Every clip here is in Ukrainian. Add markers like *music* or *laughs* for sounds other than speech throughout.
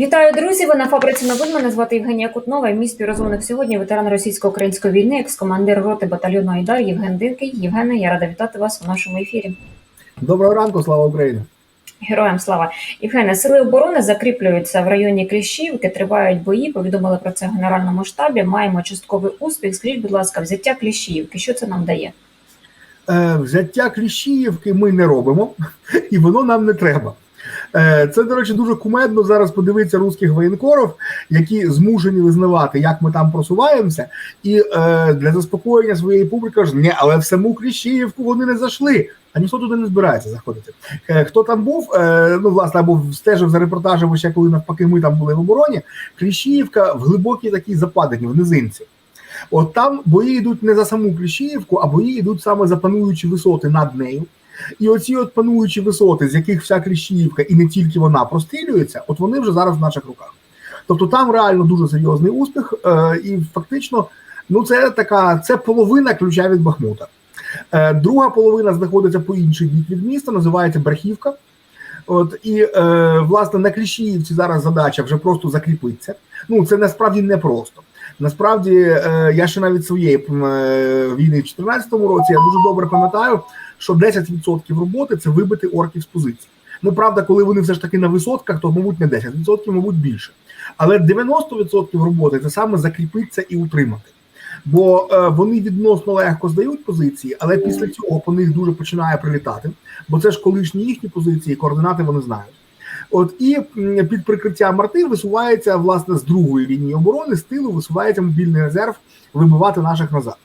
Вітаю, друзі! Ви на фабриці новин. Мене звати Євгенія Кутнова. І мій співрозмовник сьогодні ветеран російсько-української війни, екс-командир роти батальйону Айдар Євген Дикий. Євгене, я рада вітати вас у нашому ефірі. Доброго ранку, слава Україні! Героям слава Євгене, сили оборони закріплюються в районі Кліщівки. Тривають бої. Повідомили про це в генеральному штабі. Маємо частковий успіх. Скажіть, будь ласка, взяття Кліщівки. Що це нам дає? Е, взяття Кліщіївки ми не робимо, *laughs* і воно нам не треба. Е, Це, до речі, дуже кумедно зараз подивитися русських воєнкорів, які змушені визнавати, як ми там просуваємося, і е, для заспокоєння своєї публіки кажуть, ні, але в саму Кліщіївку вони не зайшли. А ніхто туди не збирається заходити. Е, Хто там був? Ну, власне, або стежив за репортажем, ще коли навпаки ми там були в обороні. Кліщіївка в глибокій такій западині, в низинці. От там бої йдуть не за саму Кліщіївку, а бої йдуть саме за пануючі висоти над нею. І оці от пануючі висоти, з яких вся Кліщіївка, і не тільки вона прострілюється, от вони вже зараз в наших руках. Тобто там реально дуже серйозний успіх, е, і фактично, ну це така це половина ключа від Бахмута. Е, друга половина знаходиться по інший бік від міста, називається Брахівка. От і е, власне на Кліщіївці зараз задача вже просто закріпитися. Ну це насправді не просто. Насправді, е, я ще навіть своєї е, війни в 2014 році я дуже добре пам'ятаю, що 10% роботи це вибити орків з позицій. Ну правда, коли вони все ж таки на висотках, то мабуть не 10%, мабуть більше. Але 90% роботи це саме закріпитися і утримати. Бо е, вони відносно легко здають позиції, але після цього по них дуже починає прилітати. Бо це ж колишні їхні позиції, координати вони знають. От і під прикриттям арти висувається власне з другої лінії оборони, з тилу висувається мобільний резерв вибивати наших назад.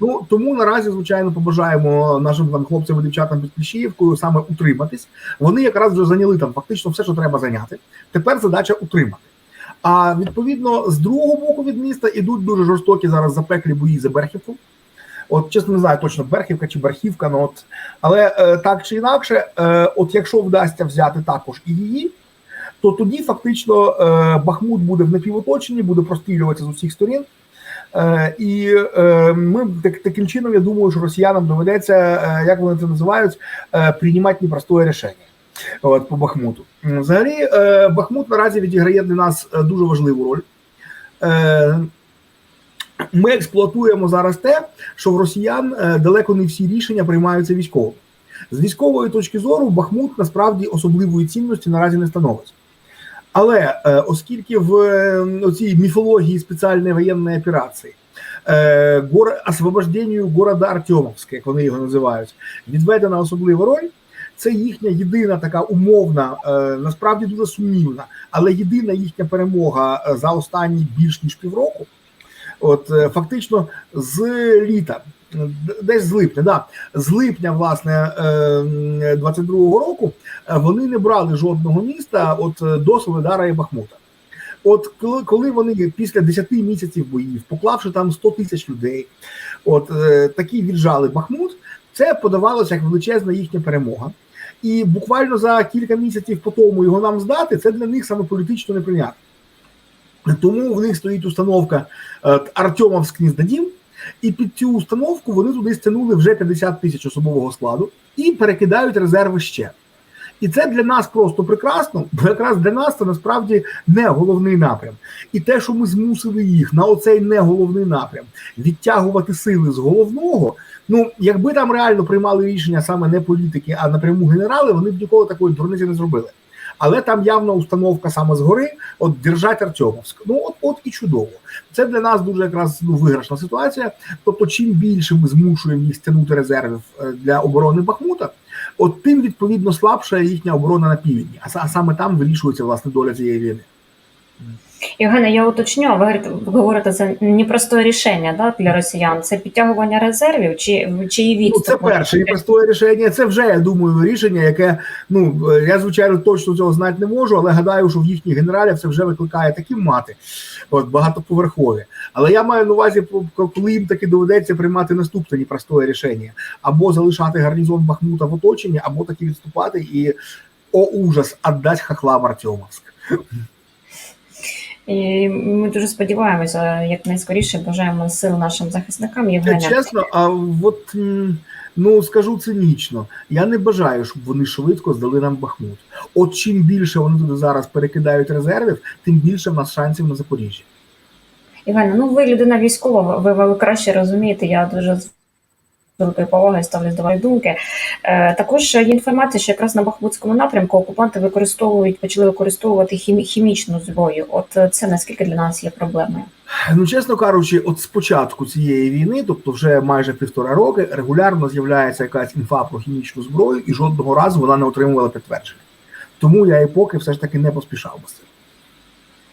Ну тому наразі, звичайно, побажаємо нашим там хлопцям і дівчатам під Кліщіївкою саме утриматись. Вони якраз вже зайняли там фактично все, що треба зайняти. Тепер задача утримати. А відповідно з другого боку від міста ідуть дуже жорстокі зараз запеклі бої за Берхівку. От чесно не знаю точно Берхівка чи Берхівка, ну от але е, так чи інакше, е, от якщо вдасться взяти також і її, то тоді фактично е, Бахмут буде в напівоточенні, буде прострілюватися з усіх сторін. Е, і е, ми так, таким чином, я думаю, що росіянам доведеться, е, як вони це називають, е, приймати непростое рішення. От по Бахмуту. Взагалі, е, Бахмут наразі відіграє для нас е, дуже важливу роль. Е, ми експлуатуємо зараз те, що в росіян е, далеко не всі рішення приймаються військово. З військової точки зору Бахмут насправді особливої цінності наразі не становить. Але е, оскільки в е, цій міфології спеціальної воєнної операції гор, освобожденню города Артемовське, як вони його називають, відведена особлива роль. Це їхня єдина така умовна, насправді дуже сумнівна, але єдина їхня перемога за останні більш ніж півроку. От е, фактично з літа, десь з липня, да, з липня, власне, е, м, 22-го року е, вони не брали жодного міста от е, до Солидара і Бахмута. От коли, вони після 10 місяців боїв, поклавши там 100 тисяч людей, от е, такі віджали Бахмут, це подавалося як величезна їхня перемога. І буквально за кілька місяців по тому його нам здати, це для них саме політично неприйнятно. Тому в них стоїть установка е, Артемовськ не здадім, і під цю установку вони туди стягнули вже 50 тисяч особового складу і перекидають резерви ще. І це для нас просто прекрасно, бо якраз для нас це насправді не головний напрям. І те, що ми змусили їх на оцей не головний напрям відтягувати сили з головного. Ну, якби там реально приймали рішення саме не політики, а напряму генерали, вони б ніколи такої дурниці не зробили. Але там явна установка саме згори, от держать Артемовськ. Ну от, от і чудово. Це для нас дуже якраз ну, виграшна ситуація. Тобто, чим більше ми змушуємо їх стягнути резервів е, для оборони Бахмута, от тим відповідно слабша їхня оборона на півдні. А, саме там вирішується власне доля цієї війни. Євгене, я уточню, ви говорите, ви говорите це непросте рішення да, для росіян. Це підтягування резервів чи, чи і Ну, це перше і рішення. Це вже я думаю рішення, яке ну е, я звичайно точно цього знати не можу, але гадаю, що в їхніх генералів це вже викликає такі мати, от багатоповерхові. Але я маю на увазі, коли їм таки доведеться приймати наступне непростое рішення, або залишати гарнізон Бахмута в оточенні, або таки відступати і о ужас, віддати хахлам Артемовськ. І ми дуже сподіваємося, як найскоріше бажаємо сил нашим захисникам. Е, Євгене, Чесно, а от ну скажу цинічно, я не бажаю, щоб вони швидко здали нам Бахмут. От чим більше вони туди зараз перекидають резервів, тим більше в нас шансів на Запоріжжя. Євгене, ну ви людина військова, ви, ви краще розумієте. Я дуже з великою повагою ставлюсь до думки. Е, також є інформація, що якраз на Бахмутському напрямку окупанти використовують, почали використовувати хімічну зброю. От е, це наскільки для нас є проблемою? Ну, чесно кажучи, от з початку цієї війни, тобто вже майже півтора роки, регулярно з'являється якась інфа про хімічну зброю, і жодного разу вона не отримувала підтвердження. Тому я і поки все ж таки не поспішав би з цим.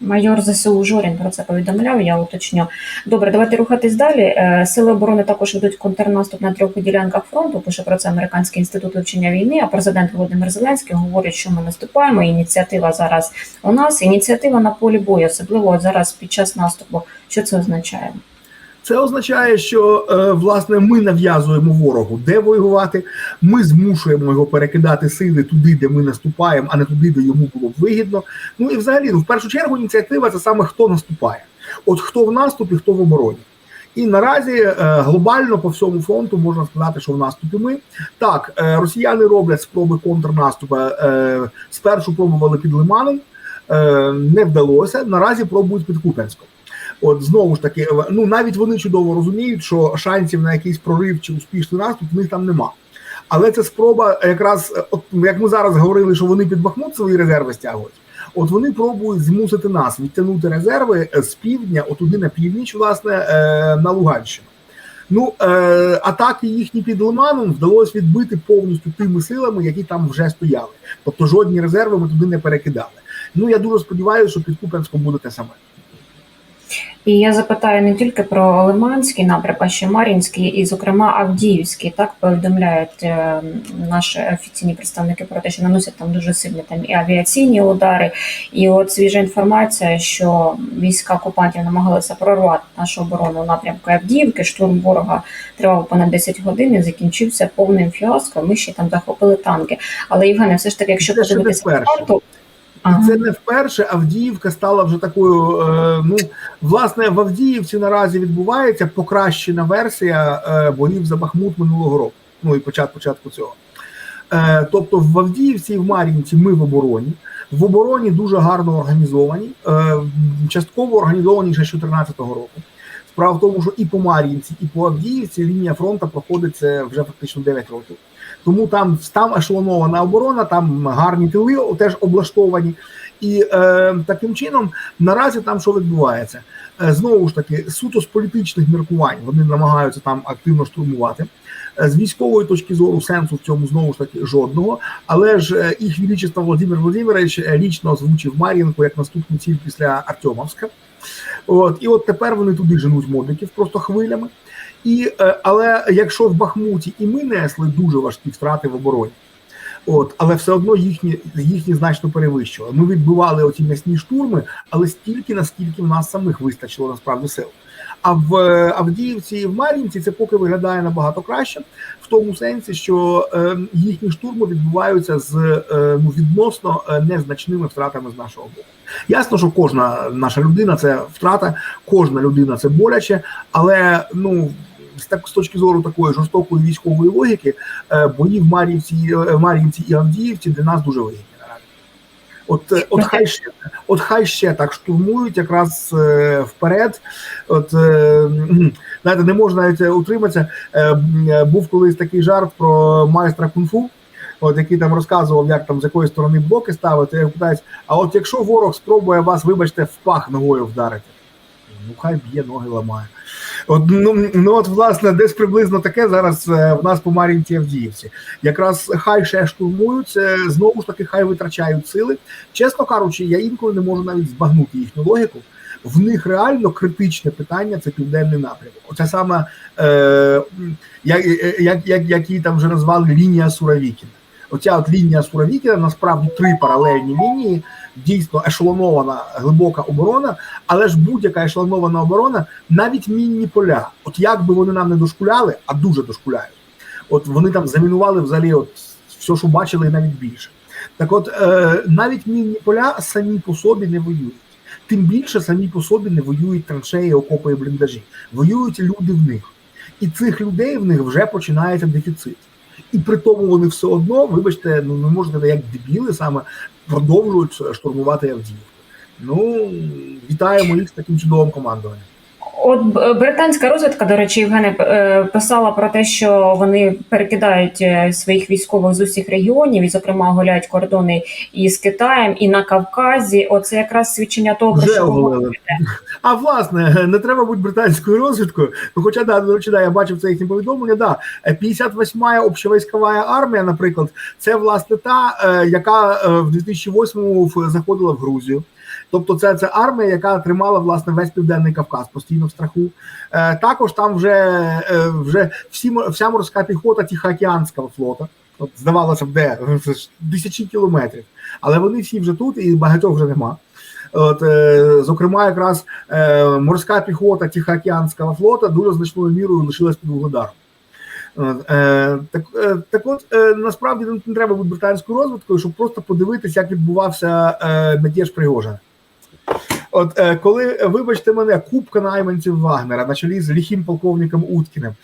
Майор ЗСУ Жорін про це повідомляв. Я уточню. Добре, давайте рухатись далі. Е, Сили оборони також ведуть контрнаступ на трьох ділянках фронту. Пише про це Американський інститут вивчення війни. А президент Володимир Зеленський говорить, що ми наступаємо. Ініціатива зараз у нас. Ініціатива на полі бою, особливо зараз під час наступу. Що це означає? Це означає, що е, власне ми нав'язуємо ворогу, де воювати. Ми змушуємо його перекидати сили туди, де ми наступаємо, а не туди, де йому було б вигідно. Ну і взагалі, ну в першу чергу, ініціатива це саме хто наступає. От хто в наступі, хто в обороні. І наразі е, глобально по всьому фронту можна сказати, що в наступі ми так, е, росіяни роблять спроби контрнаступу. Спершу пробували під Лиманом, не вдалося. Наразі пробують під Куп'янськом. От знову ж таки, ну навіть вони чудово розуміють, що шансів на якийсь прорив чи успішний наступ в них там нема. Але це спроба, якраз от як ми зараз говорили, що вони під Бахмут свої резерви стягують. От вони пробують змусити нас відтягнути резерви е, з півдня, отуди на північ, власне, е, на Луганщину. Ну е, атаки їхні під Лиманом вдалося відбити повністю тими силами, які там вже стояли. Тобто жодні резерви ми туди не перекидали. Ну я дуже сподіваюся, що під Куп'янськом буде те саме. І я запитаю не тільки про Лиманський напрям, а ще Мар'їнський і, зокрема, Авдіївський. Так повідомляють е, наші офіційні представники про те, що наносять там дуже сильні там і авіаційні удари. І от свіжа інформація, що війська окупантів намагалися прорвати нашу оборону у напрямку Авдіївки. Штурм ворога тривав понад 10 годин і закінчився повним фіаско. Ми ще там захопили танки. Але Євгене, все ж таки, якщо подивитися вперше. І це не вперше Авдіївка стала вже такою. Е, ну власне в Авдіївці наразі відбувається покращена версія е, боїв за Бахмут минулого року. Ну і початку початку цього. Е, тобто в Авдіївці і в Мар'їнці ми в обороні. В обороні дуже гарно організовані, е, частково організовані ще з 2014 року. Справа в тому, що і по Мар'їнці, і по Авдіївці лінія фронту проходить це вже фактично 9 років. Тому там там ешелонована оборона, там гарні тили теж облаштовані. І е, таким чином наразі там що відбувається? Е, знову ж таки, суто з політичних міркувань вони намагаються там активно штурмувати. Е, З військової точки зору сенсу в цьому знову ж таки жодного. Але ж е, їх величество Володимир Володимирович е, лічно озвучив Мар'їнку як наступну ціль після Артемовська. От і от тепер вони туди женуть модників просто хвилями. І, е, але якщо в Бахмуті і ми несли дуже важкі втрати в обороні, от, але все одно їхні, їхні значно перевищували. Ми відбивали оці м'ясні штурми, але стільки, наскільки в нас самих вистачило насправді сил. А в е, Авдіївці і в Мар'їнці це поки виглядає набагато краще, в тому сенсі, що е, їхні штурми відбуваються з е, ну, відносно е, незначними втратами з нашого боку. Ясно, що кожна наша людина це втрата, кожна людина це боляче, але ну. Так з точки зору такої жорстокої військової логіки, е, бої в Мар'ївці, е, Мар'їнці і Авдіївці для нас дуже вигідні. От, е, от хай ще от хай ще так штурмують якраз е, вперед. От е, знаєте, не можна навіть утриматися. Е, був колись такий жарт про майстра кунг-фу, от який там розказував, як там з якої сторони блоки ставити. Я а от якщо ворог спробує вас, вибачте, в пах ногою вдарити, ну хай б'є ноги ламає. От, ну, ну от власне, десь приблизно таке зараз е, в нас по Мар'їнці Авдіївці. Якраз хай ще штурмують, е, знову ж таки, хай витрачають сили. Чесно кажучи, я інколи не можу навіть збагнути їхню логіку. В них реально критичне питання це південний напрямок. Оце саме е, як, як, як, які там вже назвали лінія Суровікіна. Оця от лінія Суровікіна насправді три паралельні лінії, дійсно ешелонована глибока оборона, але ж будь-яка ешелонована оборона, навіть мінні поля. От як би вони нам не дошкуляли, а дуже дошкуляють. От вони там замінували взагалі от все, що бачили, і навіть більше. Так от е, навіть мінні поля самі по собі не воюють. Тим більше самі по собі не воюють траншеї, окопи і бліндажі. Воюють люди в них. І цих людей в них вже починається дефіцит. І при тому вони все одно, вибачте, ну не можете як дебіли саме продовжують штурмувати Авдіївку. Ну вітаємо їх з таким чудовим командуванням. От британська розвідка, до речі, Євгене е, писала про те, що вони перекидають е, своїх військових з усіх регіонів, і, зокрема, гуляють кордони і з Китаєм, і на Кавказі. Оце якраз свідчення того, про Вже що говорите. А власне, не треба бути британською розвідкою. Ну, хоча да, до речі, да, я бачив це їхнє повідомлення. Да, 58-я общевійськова армія, наприклад, це власне та, е, яка е, в 2008-му в- заходила в Грузію. Тобто, це, це армія, яка тримала власне весь південний Кавказ постійно в страху. Е, також там вже, е, вже всі вся морська піхота Тихоокеанського флота. От здавалося б, де тисячі кілометрів, але вони всі вже тут, і багатьох вже нема. От, е, зокрема, якраз е, морська піхота Тихоокеанського флота дуже значною мірою лишилась під Угледаром. Е, так, е, так от е, насправді не, треба бути британською розвідкою, щоб просто подивитися, як відбувався мятеж Пригожина. От е, коли, е, вибачте мене, кубка найманців Вагнера на чолі з ліхим полковником Уткіним,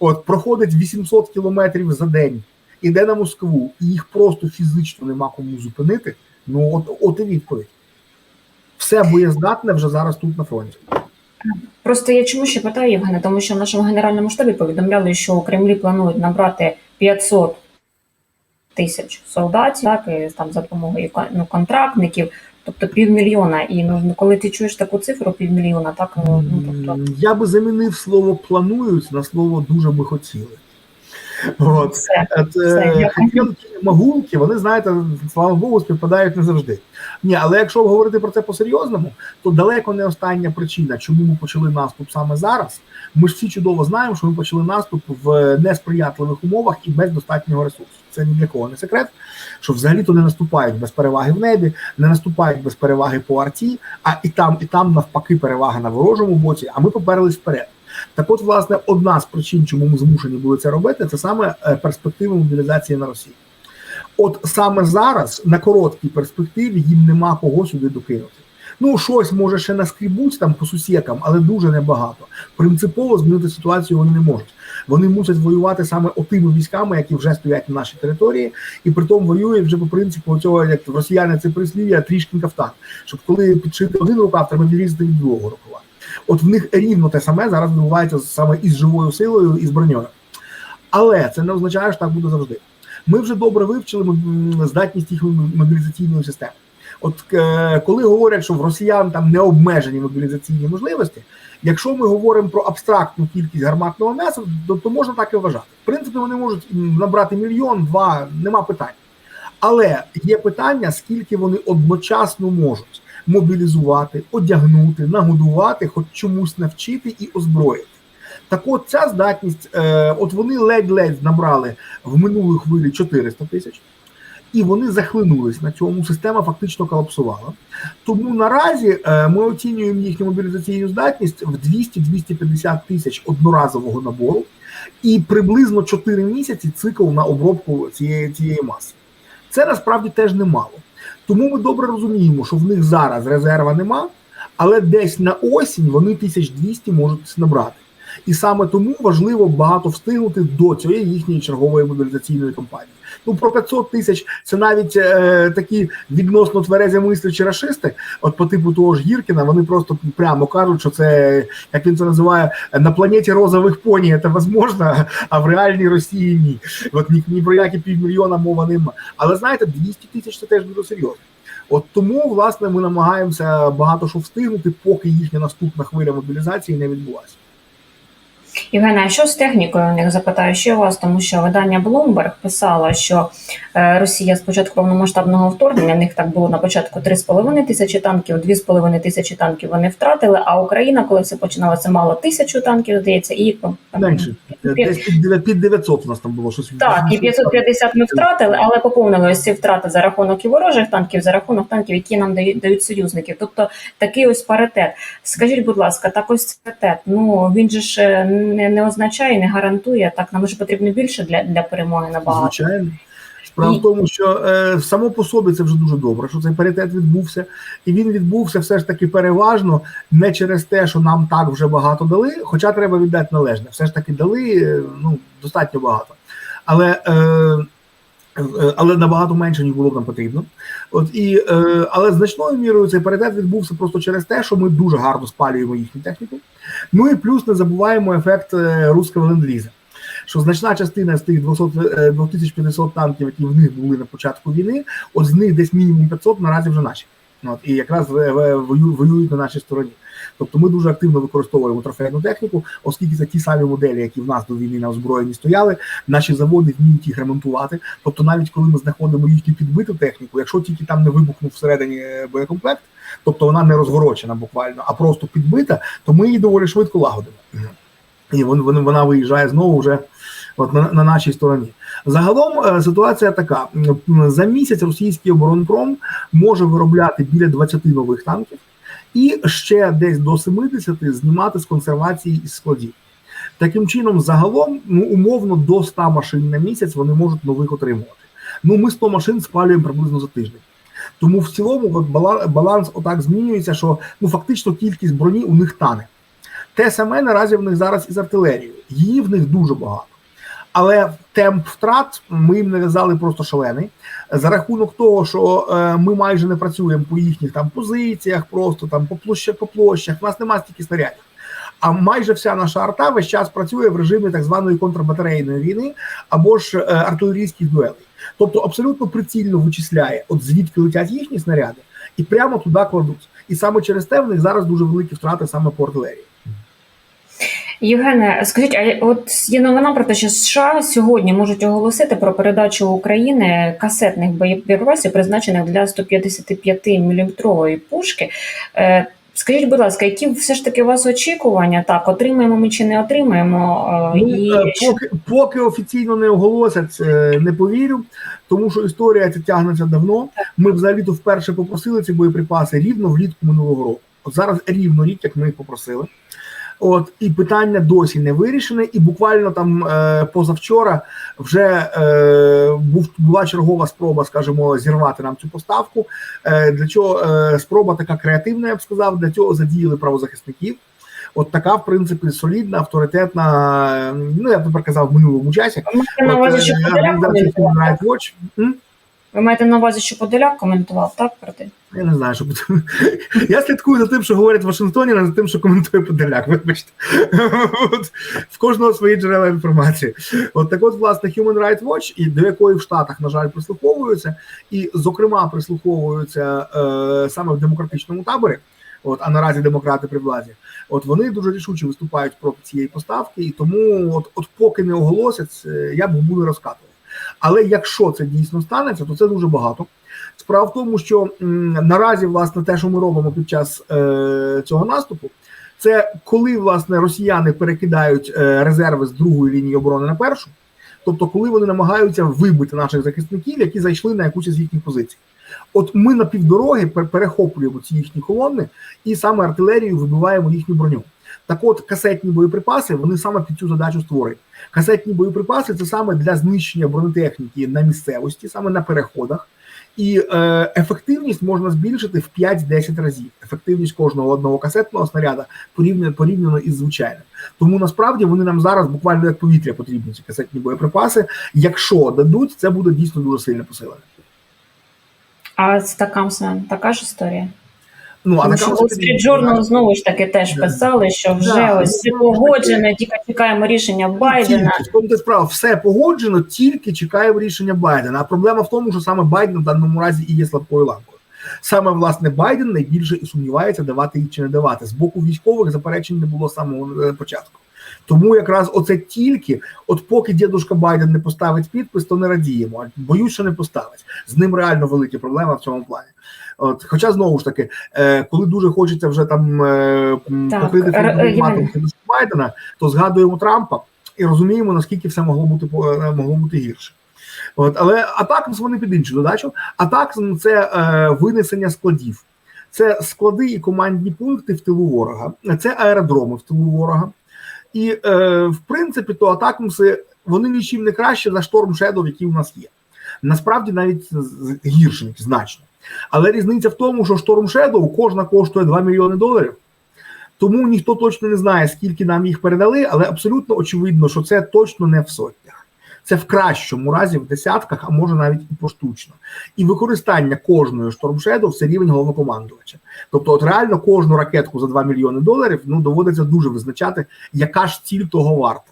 от проходить 800 кілометрів за день, іде на Москву, і їх просто фізично нема кому зупинити. Ну от, от і відповідь. Все боєздатне вже зараз тут на фронті. Просто я чому ще питаю Євгене, тому що в нашому генеральному штабі повідомляли, що у Кремлі планують набрати 500 тисяч солдатів, так і там за допомогою ну, контрактників, тобто півмільйона. І ну коли ти чуєш таку цифру, півмільйона, так ну ну, тобто. Я би замінив слово планують на слово дуже би хотіли. От. Все. От, Все, е, дякую. хотілки, магулки, вони, знаєте, слава Богу, співпадають не завжди. Ні, але якщо говорити про це по-серйозному, то далеко не остання причина, чому ми почали наступ саме зараз. Ми ж всі чудово знаємо, що ми почали наступ в несприятливих умовах і без достатнього ресурсу. Це ні для кого не секрет, що взагалі-то не наступають без переваги в небі, не наступають без переваги по арті, а і там, і там навпаки перевага на ворожому боці, а ми поперлись вперед. Так от, власне, одна з причин, чому ми змушені були це робити, це саме е, перспективи мобілізації на Росії. От саме зараз, на короткій перспективі, їм нема кого сюди докинути. Ну, щось може ще наскрібуть там по сусікам, але дуже небагато. Принципово змінити ситуацію вони не можуть. Вони мусять воювати саме отими військами, які вже стоять на нашій території, і при тому воюють вже по принципу цього, як росіяни це прислів'я, трішки кафтан. Щоб коли підшити один рукав, треба відрізати від другого рукава. От в них рівно те саме зараз відбувається саме із живою силою і з броньою. Але це не означає, що так буде завжди. Ми вже добре вивчили здатність їх мобілізаційної системи. От е, коли говорять, що в росіян там не обмежені мобілізаційні можливості, якщо ми говоримо про абстрактну кількість гарматного м'яса, то, то можна так і вважати. В принципі, вони можуть набрати мільйон, два, нема питань. Але є питання, скільки вони одночасно можуть мобілізувати, одягнути, нагодувати, хоч чомусь навчити і озброїти. Так от ця здатність, е, от вони ледь-ледь набрали в минулій хвилі 400 тисяч, і вони захлинулись на цьому. Система фактично колапсувала. Тому наразі е, ми оцінюємо їхню мобілізаційну здатність в 200-250 тисяч одноразового набору, і приблизно 4 місяці цикл на обробку цієї, цієї маси. Це насправді теж немало. Тому ми добре розуміємо, що в них зараз резерва нема, але десь на осінь вони 1200 можуть набрати. І саме тому важливо багато встигнути до цієї їхньої чергової мобілізаційної кампанії. Ну про 500 тисяч це навіть е, такі відносно тверезі мислячі рашисти, от по типу того ж Гіркіна, вони просто прямо кажуть, що це як він це називає на планеті розових поні, це можливо, а в реальній Росії ні. От ні, ні про які півмільйона мова нема. Але знаєте, 200 тисяч це теж дуже серйозно. От тому, власне, ми намагаємося багато що встигнути, поки їхня наступна хвиля мобілізації не відбулася. Євгена, а що з технікою у них запитаю ще у вас, тому що видання Bloomberg писало, що е, Росія з початку повномасштабного вторгнення, в них так було на початку 3,5 тисячі танків, 2,5 тисячі танків вони втратили. А Україна, коли все починалося, мало тисячу танків, здається, і Менше десь під дев'я- 900 у нас там було щось. так, і 550 ми втратили, але поповнили ось ці втрати за рахунок і ворожих танків, за рахунок танків, які нам дають, дають союзники. Тобто такий ось паритет. Скажіть, будь ласка, так ось паритет, ну він же ж е, не, не означає, не гарантує. Так, нам вже потрібно більше для, для перемоги набагато. Звичайно. Справа в тому, що е, само по собі це вже дуже добре, що цей паритет відбувся, і він відбувся все ж таки переважно не через те, що нам так вже багато дали, хоча треба віддати належне. Все ж таки дали е, ну, достатньо багато. Але е, е, але набагато менше, ніж було нам потрібно. От і е, але значною мірою цей паритет відбувся просто через те, що ми дуже гарно спалюємо їхню техніку. Ну і плюс не забуваємо ефект е, руського ленд-ліза. Що значна частина з тих 200, е, 2500 танків, які в них були на початку війни, от з них десь мінімум 500 наразі вже наші. От, і якраз е, е, вою- воюють на нашій стороні. Тобто ми дуже активно використовуємо трофейну техніку, оскільки це ті самі моделі, які в нас до війни на озброєнні стояли. Наші заводи вміють їх ремонтувати. Тобто, навіть коли ми знаходимо їхню підбиту техніку, якщо тільки там не вибухнув всередині е, боєкомплект, тобто вона не розворочена буквально, а просто підбита, то ми її доволі швидко лагодимо. І вон- вон- вона виїжджає знову вже от на, на нашій стороні. Загалом е, ситуація така: за місяць російський оборонпром може виробляти біля 20 нових танків і ще десь до 70 знімати з консервації із складів. Таким чином, загалом, ну умовно до 100 машин на місяць вони можуть нових отримувати. Ну, ми 100 машин спалюємо приблизно за тиждень. Тому в цілому баланс отак змінюється, що ну фактично кількість броні у них тане. Те саме наразі в них зараз із артилерією. Її в них дуже багато. Але темп втрат ми їм нав'язали просто шалений. За рахунок того, що е, ми майже не працюємо по їхніх там позиціях, просто там по площах, по площах. У нас немає стільки снарядів. А майже вся наша арта весь час працює в режимі так званої контрбатарейної війни або ж е, артилерійських дуелей. Тобто абсолютно прицільно вичисляє, от звідки летять їхні снаряди, і прямо туди кладуть. І саме через те в них зараз дуже великі втрати саме по артилерії. Євгене, скажіть, а от є новина про те, що США сьогодні можуть оголосити про передачу України касетних боєприпасів, призначених для 155 мм пушки. Е, Скажіть, будь ласка, які все ж таки у вас очікування? Так, отримаємо ми чи не отримаємо? Е, Ну, і е, поки, поки офіційно не оголосять, не повірю, тому що історія ця тягнеться давно. Ми взагалі-то вперше попросили ці боєприпаси рівно влітку минулого року. От зараз рівно рік, як ми їх попросили. От і питання досі не вирішене, і буквально там е, позавчора вже е, був була чергова спроба, скажімо, зірвати нам цю поставку. Е, для чого е, спроба така креативна, я б сказав, для цього задіяли правозахисників. От така, в принципі, солідна, авторитетна. Ну я б тепер казав в минулому часі. маєте на увазі, е, що Watch. Ви маєте на увазі, що Подоляк коментував так проти? Я не знаю, що. Я слідкую за тим, що говорять в Вашингтоні, а не за тим, що коментує Подоляк. Вибачте, от, в кожного свої джерела інформації. От так, от, власне, Human Rights Watch, і до якої в Штатах, на жаль, прислуховуються, і, зокрема, прислуховуються е, саме в демократичному таборі. От, а наразі демократи при владі. От вони дуже рішуче виступають проти цієї поставки, і тому, от, от поки не оголосять, е, я б буду розкатувати. Але якщо це дійсно станеться, то це дуже багато. Справа в тому, що наразі власне те, що ми робимо під час е, цього наступу, це коли власне росіяни перекидають е, резерви з другої лінії оборони на першу, тобто коли вони намагаються вибити наших захисників, які зайшли на якусь із їхніх позицій. От ми на півдороги перехоплюємо ці їхні колони і саме артилерією вибиваємо їхню броню. Так от касетні боєприпаси вони саме під цю задачу створені. Касетні боєприпаси це саме для знищення бронетехніки на місцевості, саме на переходах. І е, ефективність можна збільшити в 5-10 разів. Ефективність кожного одного касетного снаряда порівняно, порівняно із звичайним. Тому насправді вони нам зараз буквально як повітря потрібні ці касетні боєприпаси. Якщо дадуть, це буде дійсно дуже сильно посилене. А з Такамсом така ж історія. Ну а на що Street Journal знову ж таки теж писали, що вже Да, ось все ну, погоджено, тільки чекаємо рішення Байдена. Тільки, справа, все погоджено, тільки чекаємо рішення Байдена. А проблема в тому, що саме Байден в даному разі і є слабкою ланкою. Саме власне Байден найбільше і сумнівається, давати їх чи не давати. З боку військових заперечень не було з самого е, початку. Тому якраз оце тільки, от поки дідушка Байден не поставить підпис, то не радіємо. Боюсь, що не поставить. З ним реально великі проблеми в цьому плані. От, хоча знову ж таки, е, коли дуже хочеться вже там е, покрити дідушку Байдена, то згадуємо Трампа і розуміємо, наскільки все могло бути е, могло бути гірше. От, але атакамс вони під іншу задачу. Атакамс це е, винесення складів, це склади і командні пункти в тилу ворога, це аеродроми в тилу ворога. І е, в принципі, то атакумси вони нічим не краще за шторм Shadow, які у нас є. Насправді навіть гірше значно. Але різниця в тому, що шторм Shadow кожна коштує 2 мільйони доларів. Тому ніхто точно не знає, скільки нам їх передали, але абсолютно очевидно, що це точно не в сотнях. Це в кращому разі в десятках, а може навіть і поштучно. І використання кожної Storm Shadow – це рівень головнокомандувача. Тобто, от реально кожну ракетку за 2 мільйони доларів ну доводиться дуже визначати, яка ж ціль того варта.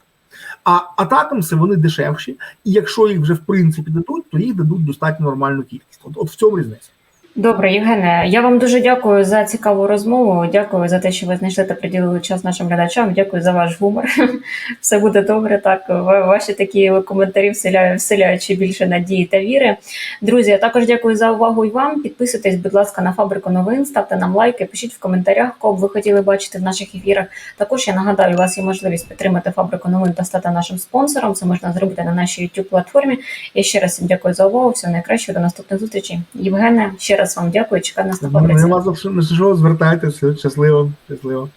А атакамси вони дешевші, і якщо їх вже в принципі дадуть, то їх дадуть достатньо нормальну кількість. От, от в цьому різниця. Добре, Євгене, я вам дуже дякую за цікаву розмову. Дякую за те, що ви знайшли та приділили час нашим глядачам. Дякую за ваш гумор. *laughs* Все буде добре. Так, ваші такі коментарі вселяють, вселяють більше надії та віри. Друзі, я також дякую за увагу і вам. Підписуйтесь, будь ласка, на фабрику новин, ставте нам лайки, пишіть в коментарях, кого б ви хотіли бачити в наших ефірах. Також я нагадаю, у вас є можливість підтримати фабрику новин та стати нашим спонсором. Це можна зробити на нашій youtube платформі. Я ще раз дякую за увагу. Всього найкращого до наступних зустрічей. Євгене, ще раз вам дякую. Чекаю на наступного Ну, Нема за що, звертайтеся, щасливо, щасливо.